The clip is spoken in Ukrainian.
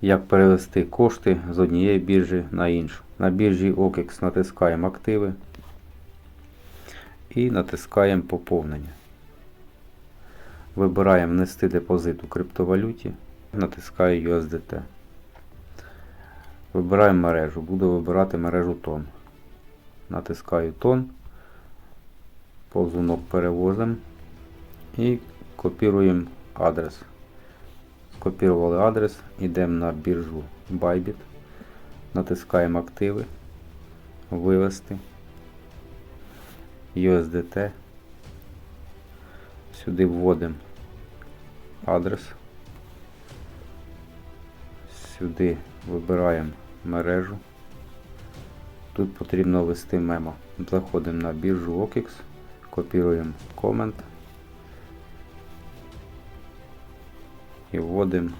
як перевести кошти з однієї біржі на іншу. На біржі OKEX натискаємо активи і натискаємо поповнення. Вибираємо внести депозит у криптовалюті, натискаю USDT. Вибираємо мережу. Буду вибирати мережу тон. Натискаю тон, повзунок перевозимо і копіруємо адрес. Скопірували адрес, йдемо на біржу Bybit, натискаємо активи, вивести, USDT. Сюди вводимо адрес. Сюди вибираємо мережу. Тут потрібно ввести мемо. Заходимо на біржу OKX, копіруємо комент і вводимо